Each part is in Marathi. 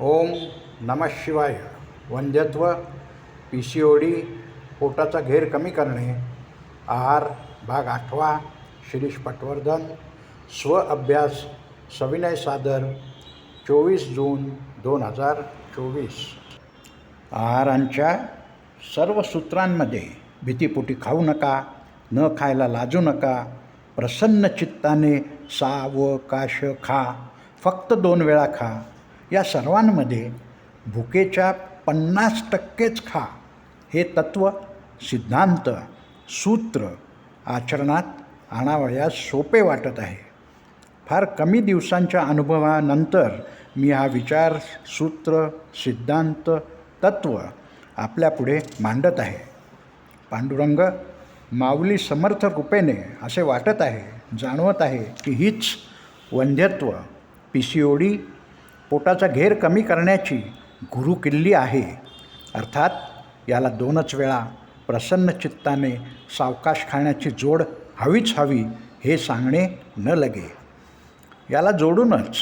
ओम नम शिवाय. वंध्यत्व पी सी ओ डी पोटाचा घेर कमी करणे. आहार भाग आठवा शिरीष पटवर्धन. स्व अभ्यास सविनय सादर चोवीस जून दोन हजार चोवीस. आहारांच्या सर्व सूत्रांमध्ये भीतीपोटी खाऊ नका न खायला लाजू नका प्रसन्न चित्ताने सावकाश खा. फक्त दोन वेळा खा. या सर्वांमध्ये भुकेच्या पन्नास टक्केच खा. हे तत्त्व सिद्धांत सूत्र आचरणात आणावयास सोपे वाटत आहे. फार कमी दिवसांच्या अनुभवानंतर मी हा विचार सूत्र सिद्धांत तत्त्व आपल्यापुढे मांडत आहे. पांडुरंग माऊली समर्थ कृपेने असे वाटत आहे जाणवत आहे की हीच वंध्यत्व पी सी ओ डी पोटाचा घेर कमी करण्याची गुरुकिल्ली आहे. अर्थात याला दोनच वेळा प्रसन्न चित्ताने सावकाश खाण्याची जोड हवीच हवी हे सांगणे न लगे. याला जोडूनच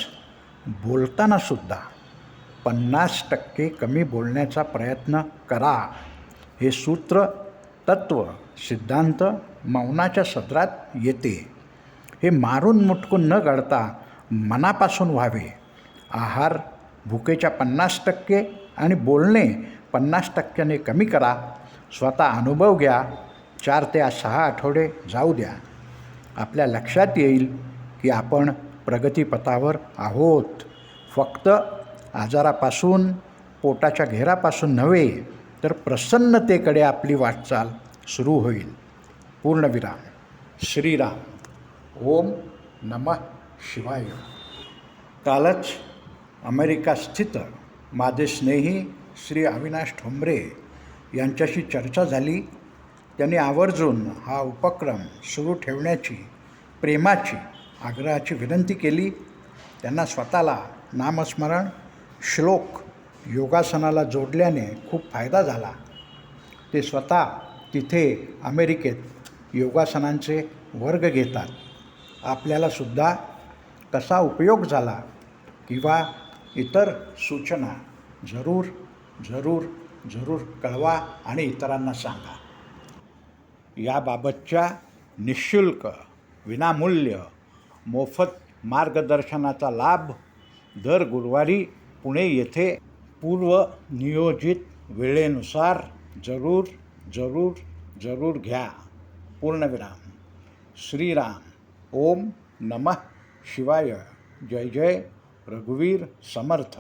बोलतानासुद्धा पन्नास टक्के कमी बोलण्याचा प्रयत्न करा. हे सूत्र तत्त्व सिद्धांत मौनाच्या सदरात येते. हे मारून मुटकून न गळता मनापासून व्हावे. आहार भुकेच्या पन्नास टक्के आणि बोलणे पन्नास टक्क्याने कमी करा. स्वतः अनुभव घ्या. चार ते सहा आठवडे जाऊ द्या. आपल्या लक्षात येईल की आपण प्रगतीपथावर आहोत. फक्त आजारापासून पोटाच्या घेरापासून नव्हे तर प्रसन्नतेकडे आपली वाटचाल सुरू होईल. पूर्णविराम श्रीराम. ओम नमः शिवाय. कालच अमेरिकास्थित माझे स्नेही श्री अविनाश ठोंबरे यांच्याशी चर्चा झाली. त्यांनी आवर्जून हा उपक्रम सुरू ठेवण्याची प्रेमाची आग्रहाची विनंती केली. त्यांना स्वतःला नामस्मरण श्लोक योगासनाला जोडल्याने खूप फायदा झाला. ते स्वतः तिथे अमेरिकेत योगासनांचे वर्ग घेतात. आपल्यालासुद्धा कसा उपयोग झाला किंवा इतर सूचना जरूर जरूर जरूर कळवा आणि इतरांना सांगा. याबाबतच्या निशुल्क विनामूल्य मोफत मार्गदर्शनाचा लाभ दर गुरुवारी पुणे येथे पूर्वनियोजित वेळेनुसार जरूर जरूर जरूर घ्या. पूर्णविराम. श्रीराम. ओम नमः शिवाय. जय जय. रघुवीर समर्थ